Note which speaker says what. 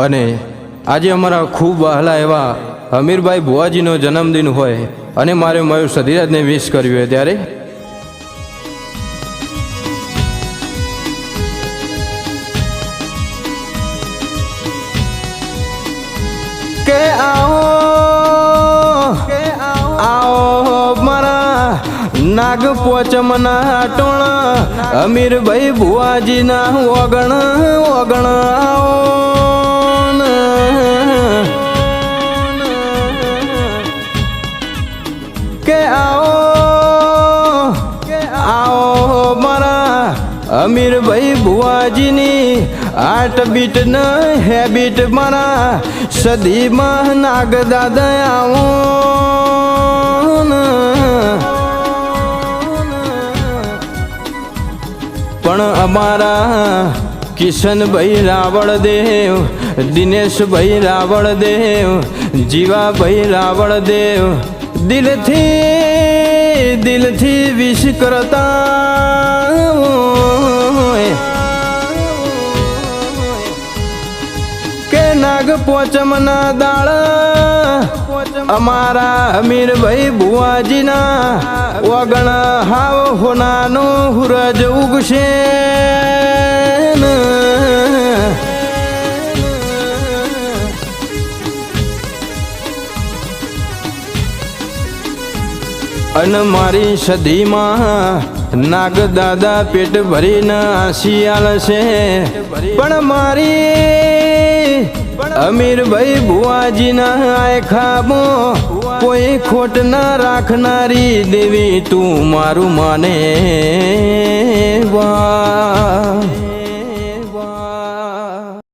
Speaker 1: અને આજે અમારા ખૂબ વહાલા એવા અમીરભાઈ ભુવાજીનો જન્મદિન હોય અને મારે મયુર સધીરાજને વિશ કર્યું હોય ત્યારે. કે આવો આવો. મારા નાગ પોચમના ટોણા અમીરભાઈ ભુવાજીના ઓગણ ઓગણ આવો. કે આવો કે આવો મારા અમીરભાઈ ભુવાજીની આટ બીટ ન હેબિટ મારા સદીમાં નાગ દાદા આવો પણ અમારા કિશનભાઈ રાવળ દેવ દિનેશભાઈ રાવળ દેવ જીવાભાઈ રાવળ દેવ દિલથી દિલથી વિશ કરતા કે નાગ પોચમના દાળ અમારા અમીરભાઈ ભુવાજીના વગણ હાવ હોનાનો હુરજ ઉગશે અન મારી સદીમાં નાગ દાદા પેટ ભરીને આશિયાલ છે. પણ મારી અમીરભાઈ ભુવાજીના આય કોઈ ખોટ ના રાખનારી દેવી તું મારું માને. વા